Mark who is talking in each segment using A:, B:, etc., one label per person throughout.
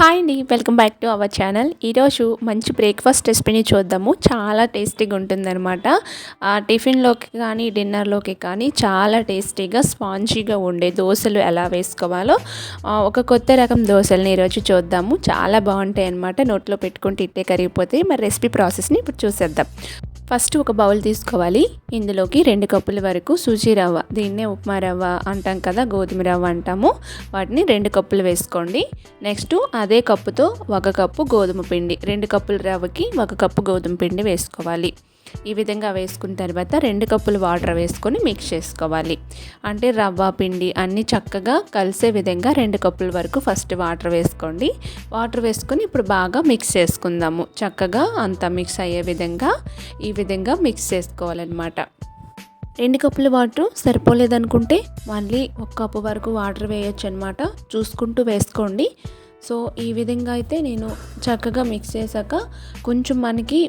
A: Hi అండి welcome back to our channel. ఈరోజు మంచి బ్రేక్ఫాస్ట్ రెసిపీని చూద్దాము. చాలా టేస్టీగా ఉంటుందన్నమాట. ఆ, టిఫిన్లోకి కానీ డిన్నర్లోకి కానీ చాలా టేస్టీగా స్పాంజీగా ఉండే దోశలు ఎలా వేసుకోవాలో ఒక కొత్త రకం దోశల్ని ఈరోజు చూద్దాము. చాలా బాగుంటాయి అన్నమాట నోట్లో పెట్టుకుంటే ఇట్టే కరిగిపోతాయి. మరి రెసిపీ ప్రాసెస్ని ఇప్పుడు చూసేద్దాం. ఫస్ట్ ఒక బౌల్ తీసుకోవాలి. ఇందులోకి రెండు కప్పుల వరకు సూజీ రవ్వ దీన్నే ఉప్మా రవ్వ అంటాం కదా గోధుమ రవ్వ అంటాము. వాటిని రెండు కప్పులు వేసుకోండి. నెక్స్ట్ అదే కప్పుతో ఒక కప్పు గోధుమ పిండి రెండు కప్పుల రవ్వకి ఒక కప్పు గోధుమ పిండి వేసుకోవాలి. ఈ విధంగా వేసుకున్న తర్వాత రెండు కప్పులు వాటర్ వేసుకొని మిక్స్ చేసుకోవాలి. అంటే రవ్వ పిండి అన్నీ చక్కగా కలిసే విధంగా రెండు కప్పుల వరకు ఫస్ట్ వాటర్ వేసుకోండి. వాటర్ వేసుకొని ఇప్పుడు బాగా మిక్స్ చేసుకుందాము. చక్కగా అంతా మిక్స్ అయ్యే విధంగా ఈ విధంగా మిక్స్ చేసుకోవాలన్నమాట. రెండు కప్పుల వాటర్ సరిపోలేదనుకుంటే మళ్ళీ ఒక కప్పు వరకు వాటర్ వేయొచ్చు అనమాట చూసుకుంటూ వేసుకోండి. సో ఈ విధంగా అయితే నేను చక్కగా మిక్స్ చేశాక కొంచెం మనకి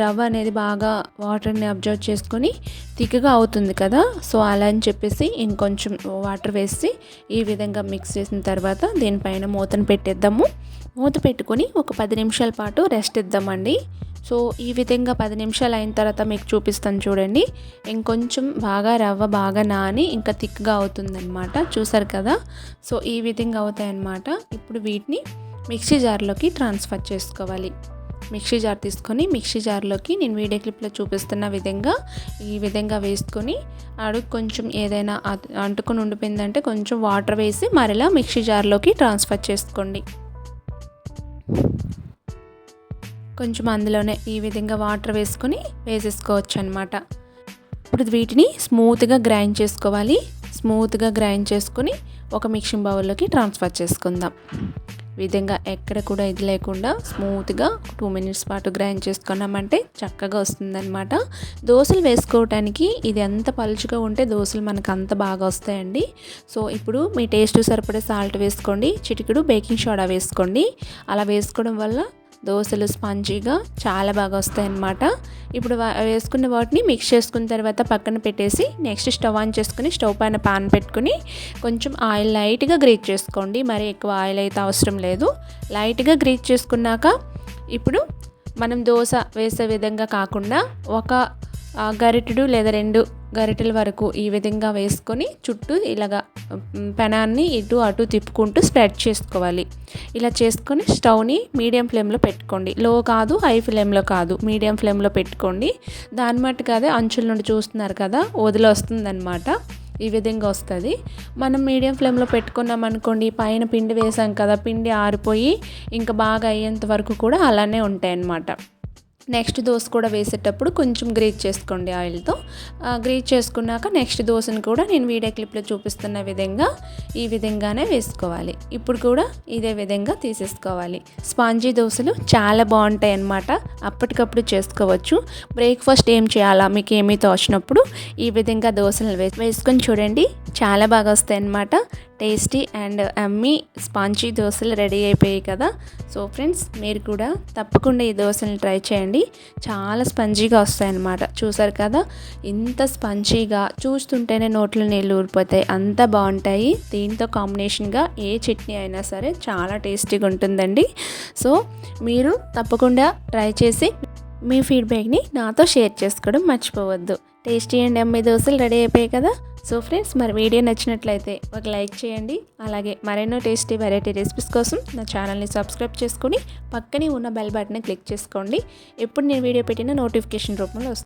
A: రవ్వ అనేది బాగా వాటర్ని అబ్జర్వ్ చేసుకొని తిక్కగా అవుతుంది కదా? సో అలా అని చెప్పేసి ఇంకొంచెం వాటర్ వేసి ఈ విధంగా మిక్స్ చేసిన తర్వాత దీనిపైన మూతను పెట్టేద్దాము. మూత పెట్టుకొని ఒక పది నిమిషాల పాటు రెస్ట్ ఇద్దామండి. సో ఈ విధంగా పది నిమిషాలు అయిన తర్వాత మీకు చూపిస్తాను చూడండి. ఇంకొంచెం బాగా రవ్వ బాగా నాని ఇంకా థిక్గా అవుతుందన్నమాట. చూసారు కదా? సో ఈ విధంగా అవుతాయన్నమాట. ఇప్పుడు వీటిని మిక్సీ జార్లోకి ట్రాన్స్ఫర్ చేసుకోవాలి. మిక్సీ జార్ తీసుకొని మిక్సీ జార్లోకి నేను వీడియో క్లిప్లో చూపిస్తున్న విధంగా ఈ విధంగా వేసుకొని అడుగు కొంచెం ఏదైనా అంటుకొని ఉండిపోయిందంటే కొంచెం వాటర్ వేసి మరలా మిక్సీ జార్లోకి ట్రాన్స్ఫర్ చేసుకోండి. కొంచెం అందులోనే ఈ విధంగా వాటర్ వేసుకొని వేసేసుకోవచ్చు అనమాట ఇప్పుడు వీటిని స్మూత్గా గ్రైండ్ చేసుకోవాలి. స్మూత్గా గ్రైండ్ చేసుకొని ఒక మిక్సింగ్ బౌల్లోకి ట్రాన్స్ఫర్ చేసుకుందాం. విధంగా ఎక్కడ కూడా ఇది లేకుండా స్మూత్గా టూ మినిట్స్ పాటు గ్రైండ్ చేసుకున్నామంటే చక్కగా వస్తుందన్నమాట. దోశలు వేసుకోవటానికి ఇది ఎంత పలుచుగా ఉంటే దోశలు మనకు అంత బాగా వస్తాయండి. సో ఇప్పుడు మీ టేస్ట్ సరిపడే సాల్ట్ వేసుకోండి చిటికెడు బేకింగ్ సోడా వేసుకోండి. అలా వేసుకోవడం వల్ల దోశలు స్పాంజీగా చాలా బాగా వస్తాయన్నమాట. ఇప్పుడు వా- వేసుకున్న వాటిని మిక్స్ చేసుకున్న తర్వాత పక్కన పెట్టేసి నెక్స్ట్ స్టవ్ ఆన్ చేసుకుని స్టవ్ పైన పాన్ పెట్టుకుని కొంచెం ఆయిల్ లైట్గా గ్రీట్ చేసుకోండి. మరి ఎక్కువ ఆయిల్ అయితే అవసరం లేదు. లైట్గా గ్రీట్ చేసుకున్నాక ఇప్పుడు మనం దోశ వేసే విధంగా కాకుండా ఒక గరిటెడు లేదా రెండు గరిటెల వరకు ఈ విధంగా వేసుకొని చుట్టూ ఇలాగా పెనాన్ని ఇటు అటు తిప్పుకుంటూ స్ప్రెడ్ చేసుకోవాలి. ఇలా చేసుకొని స్టవ్ని మీడియం ఫ్లేమ్లో పెట్టుకోండి. లో కాదు హై ఫ్లేమ్లో కాదు మీడియం ఫ్లేమ్లో పెట్టుకోండి. దాని మట్టుకు అదే అంచుల నుండి చూస్తున్నారు కదా వదిలి వస్తుందన్నమాట. ఈ విధంగా వస్తుంది. మనం మీడియం ఫ్లేమ్లో పెట్టుకున్నాం అనుకోండి పైన పిండి వేసాం కదా పిండి ఆరిపోయి ఇంకా బాగా అయ్యేంత వరకు కూడా అలానే ఉంటాయి అన్నమాట నెక్స్ట్ దోశ కూడా వేసేటప్పుడు కొంచెం గ్రేట్ చేసుకోండి ఆయిల్తో. గ్రేట్ చేసుకున్నాక నెక్స్ట్ దోశను కూడా నేను వీడియో క్లిప్లో చూపిస్తున్న విధంగా ఈ విధంగానే వేసుకోవాలి. ఇప్పుడు కూడా ఇదే విధంగా తీసేసుకోవాలి. స్పాంజీ దోశలు చాలా బాగుంటాయి అన్నమాట. అప్పటికప్పుడు చేసుకోవచ్చు. బ్రేక్ఫాస్ట్ ఏం చేయాలా? మీకు ఏమీ తోచినప్పుడు ఈ విధంగా దోశలు వేసుకొని చూడండి. చాలా బాగా వస్తాయి అన్నమాట. టేస్టీ అండ్ అమ్మీ స్పాంజీ దోశలు రెడీ అయిపోయాయి కదా. సో ఫ్రెండ్స్ మీరు కూడా తప్పకుండా ఈ దోశలను ట్రై చేయండి. చాలా స్పంజీగా వస్తాయన్నమాట. చూసారు కదా? ఇంత స్పంజీగా చూస్తుంటేనే నోట్లో నీళ్ళు ఊరిపోతాయి. అంత బాగుంటాయి. దీంతో కాంబినేషన్గా ఏ చట్నీ అయినా సరే చాలా టేస్టీగా ఉంటుందండి. సో మీరు తప్పకుండా ట్రై చేసి మీ ఫీడ్బ్యాక్ని నాతో షేర్ చేసుకోవడం మర్చిపోవద్దు. టేస్టీ అండ్ అమ్మే దోశలు రెడీ అయిపోయాయి కదా? సో ఫ్రెండ్స్ మరి వీడియో నచ్చినట్లయితే ఒక లైక్ చేయండి. అలాగే మరెన్నో టేస్టీ వెరైటీ రెసిపీస్ కోసం నా ఛానల్ని సబ్స్క్రైబ్ చేసుకుని పక్కనే ఉన్న బెల్ బటన్ క్లిక్ చేసుకోండి. ఎప్పుడు నేను వీడియో పెట్టిన నోటిఫికేషన్ రూపంలో వస్తుంది.